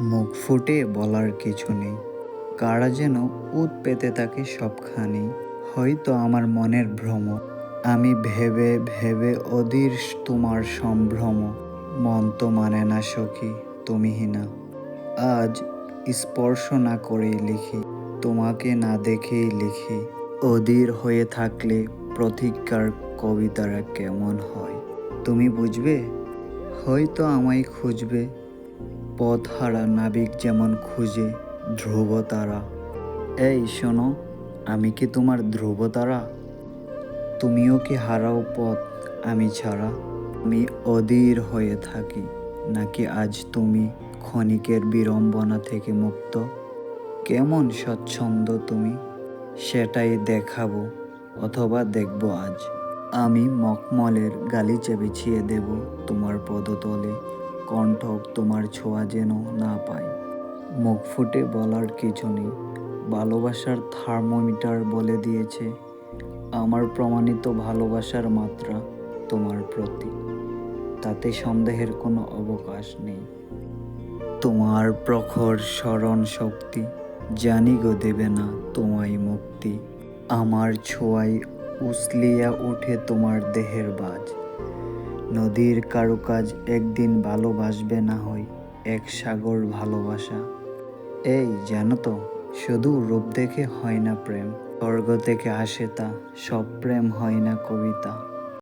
মুখ ফুটে বলার কিছু নেই। কারা যেন উত পেতে থাকে সবখানি। হয়তো আমার মনের ভ্রম আমি ভেবে ভেবে অধীর তোমার সম্ভ্রম। মন তো মানে না সখী তুমিহীনা আজ স্পর্শ না করেই লিখি, তোমাকে না দেখেই লিখি। অধীর হয়ে থাকলে প্রতিজ্ঞার কবিতারা কেমন হয়? তুমি বুঝবে? হয়তো আমায় খুঁজবে। পথহারা নাবিক যেমন খুঁজে ধ্রুব তারা। এই শোনো, আমি কি তোমার ধ্রুব তারা? তুমিও কি হারাও পথ আমি ছাড়া? আমি অধীর হয়ে থাকি, নাকি আজ তুমি ক্ষণিকের বিড়ম্বনা থেকে মুক্ত? কেমন স্বচ্ছন্দ তুমি, সেটাই দেখাবো অথবা দেখব আজ। আমি মখমলের গালিচা বিছিয়ে দেব তোমার পদতলে। কণ্ঠ তোমার ছোঁয়া যেন না পায়। মুখ ফুটে বলার কিছু নেই। ভালোবাসার থার্মোমিটার বলে দিয়েছে, আমার প্রমাণিত ভালোবাসার মাত্রা তোমার প্রতি। তাতে সন্দেহের কোনো অবকাশ নেই। তোমার প্রখর স্মরণ শক্তি জানি গো দেবে না তোমায় মুক্তি। আমার ছোঁয়ায় উসলিয়া ওঠে তোমার দেহের বাজ। নদীর কারুকাজ একদিন ভালোবাসবে না হয়, এক সাগর ভালোবাসা। এই জানো তো, শুধু রূপ দেখে হয় না প্রেম, স্বর্গ থেকে আসে তা, সব প্রেম হয় না কবিতা।